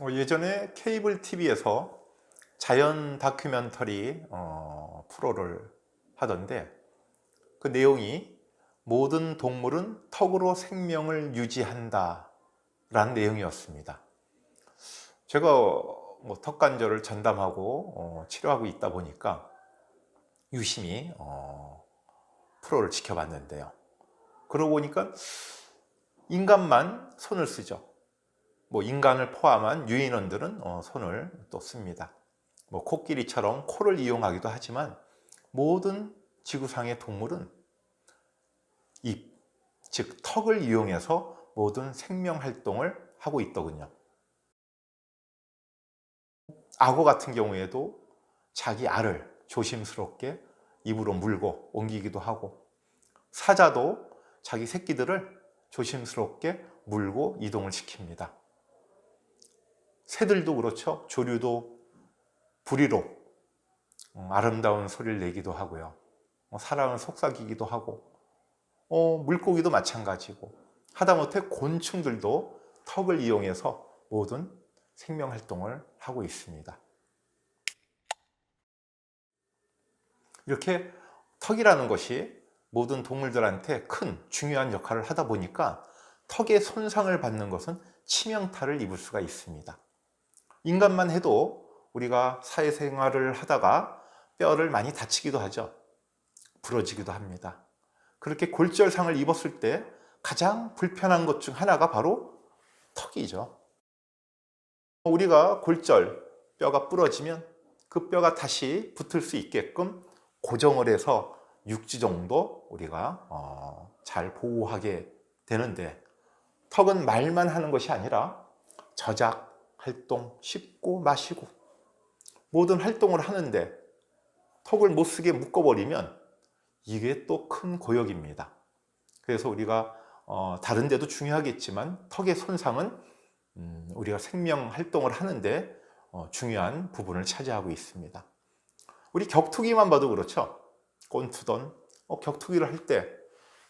어, 예전에 케이블 TV에서 자연 다큐멘터리 어, 프로를 하던데 그 내용이 모든 동물은 턱으로 생명을 유지한다 라는 내용이었습니다. 제가 뭐 턱관절을 전담하고 어, 치료하고 있다 보니까 유심히 어, 프로를 지켜봤는데요. 그러고 보니까 인간만 손을 쓰죠. 뭐 인간을 포함한 유인원들은 어, 손을 또 씁니다. 뭐 코끼리처럼 코를 이용하기도 하지만 모든 지구상의 동물은 입, 즉 턱을 이용해서 모든 생명 활동을 하고 있더군요. 악어 같은 경우에도 자기 알을 조심스럽게 입으로 물고 옮기기도 하고 사자도 자기 새끼들을 조심스럽게 물고 이동을 시킵니다. 새들도 그렇죠. 조류도 부리로 어, 아름다운 소리를 내기도 하고요. 어, 사람을 속삭이기도 하고 어, 물고기도 마찬가지고 하다못해 곤충들도 턱을 이용해서 모든 생명 활동을 하고 있습니다. 이렇게 턱이라는 것이 모든 동물들한테 큰 중요한 역할을 하다 보니까 턱의 손상을 받는 것은 치명타를 입을 수가 있습니다. 인간만 해도 우리가 사회생활을 하다가 뼈를 많이 다치기도 하죠. 부러지기도 합니다. 그렇게 골절상을 입었을 때 가장 불편한 것 중 하나가 바로 턱이죠. 우리가 골절, 뼈가 부러지면 그 뼈가 다시 붙을 수 있게끔 고정을 해서 6주 정도 우리가 어, 잘 보호하게 되는데 턱은 말만 하는 것이 아니라 저작, 활동, 씹고 마시고 모든 활동을 하는데 턱을 못 쓰게 묶어버리면 이게 또 큰 고역입니다. 그래서 우리가 어, 다른 데도 중요하겠지만 턱의 손상은 음, 우리가 생명 활동을 하는데 어, 중요한 부분을 차지하고 있습니다. 우리 격투기만 봐도 그렇죠. 꼰투던 어, 격투기를 할 때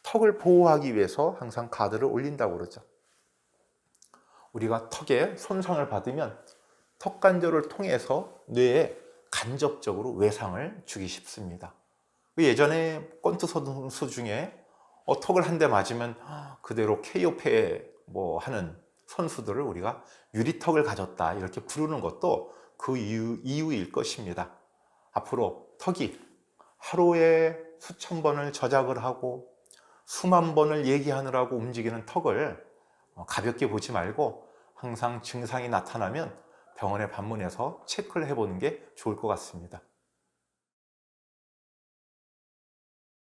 턱을 보호하기 위해서 항상 가드를 올린다고 그러죠. 우리가 턱에 손상을 받으면 턱 관절을 통해서 뇌에 간접적으로 외상을 주기 쉽습니다. 그 예전에 권투 선수 중에 어, 턱을 한 대 맞으면 그대로 KO패 뭐 하는 선수들을 우리가 유리턱을 가졌다 이렇게 부르는 것도 그 이유, 이유일 것입니다. 앞으로 턱이 하루에 수천 번을 저작을 하고 수만 번을 얘기하느라고 움직이는 턱을 어, 가볍게 보지 말고 항상 증상이 나타나면 병원에 방문해서 체크를 해보는 게 좋을 것 같습니다.